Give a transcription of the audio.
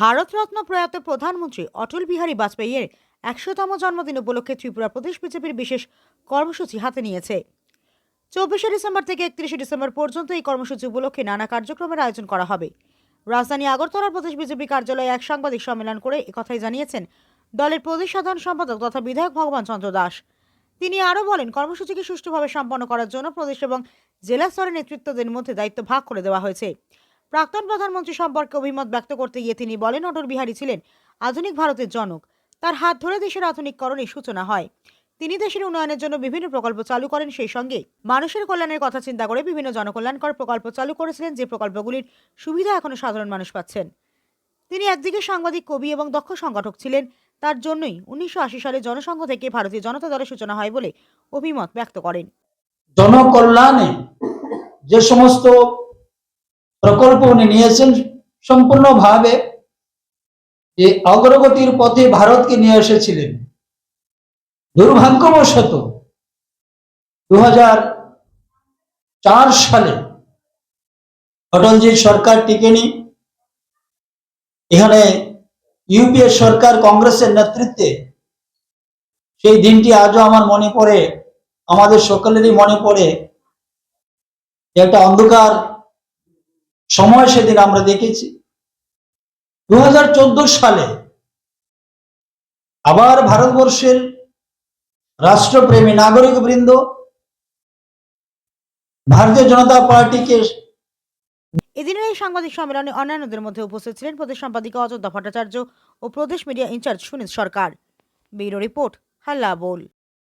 ভারতরত্ন প্রয়াত প্রধানমন্ত্রী অটল বিহারী বাজপেয়ীর একশোতম জন্মদিন উপলক্ষে ত্রিপুরা প্রদেশ বিজেপির বিশেষ কর্মসূচি হাতে নিয়েছে। চব্বিশে ডিসেম্বর থেকে একত্রিশে ডিসেম্বর পর্যন্ত এই কর্মসূচি উপলক্ষে নানা কার্যক্রমের আয়োজন করা হবে। রাজধানী আগরতলার প্রদেশ বিজেপি কার্যালয়ে এক সাংবাদিক সম্মেলন করে একথাই জানিয়েছেন দলের প্রদেশ সাধারণ সম্পাদক তথা বিধায়ক ভগবান চন্দ্র দাস। তিনি আরও বলেন, কর্মসূচিকে সুষ্ঠুভাবে সম্পন্ন করার জন্য প্রদেশ এবং জেলা স্তরের নেতৃত্বদের মধ্যে দায়িত্ব ভাগ করে দেওয়া হয়েছে। প্রাক্তন প্রধানমন্ত্রী সম্পর্কে অভিমত ব্যক্ত করতে গিয়ে তিনি বলেন, অটল বিহারী ছিলেন আধুনিক ভারতের জনক। তার হাত ধরে দেশের আধুনিককরণের সূচনা হয়। তিনি দেশের উন্নয়নের জন্য বিভিন্ন প্রকল্প চালু করেন, সেই সঙ্গে মানুষের কল্যাণের কথা চিন্তা করে বিভিন্ন জনকল্যাণকর প্রকল্প চালু করেছিলেন, যে প্রকল্পগুলির সুবিধা এখনও সাধারণ মানুষ পাচ্ছেন। তিনি একদিকে সাংবাদিক, কবি এবং দক্ষ সংগঠক ছিলেন, তার জন্যই উনিশশো আশি সালে জনসংঘ থেকে ভারতীয় জনতা দলের সূচনা হয় বলে অভিমত ব্যক্ত করেন। জনকল্যাণে যে সমস্ত প্রকল্প উনি নিয়েছেন সম্পূর্ণভাবে যে অগ্রগতির পথে ভারতকে নিয়ে এসেছিলেন। দুর্ভাগ্যবশত দু সালে অটলজির সরকার টিকেনি। এখানে ইউপিএ সরকার কংগ্রেসের নেতৃত্বে সেই দিনটি আজও আমার মনে পড়ে, আমাদের সকলেরই মনে পড়ে একটা অন্ধকার সময় সেদিন আমরা দেখেছি। দু হাজার চোদ্দ সালে আবার ভারতবর্ষের রাষ্ট্রপ্রেমী নাগরিক বৃন্দ ভারতীয় জনতা পার্টিকে এদিনের এই সাংবাদিক সম্মেলনে অন্যান্যদের মধ্যে উপস্থিত ছিলেন প্রদেশ সম্পাদিকা অযোধ্যা ভট্টাচার্য ও প্রদেশ media incharge Sunit Sarkar. Bureau report Halla Bol.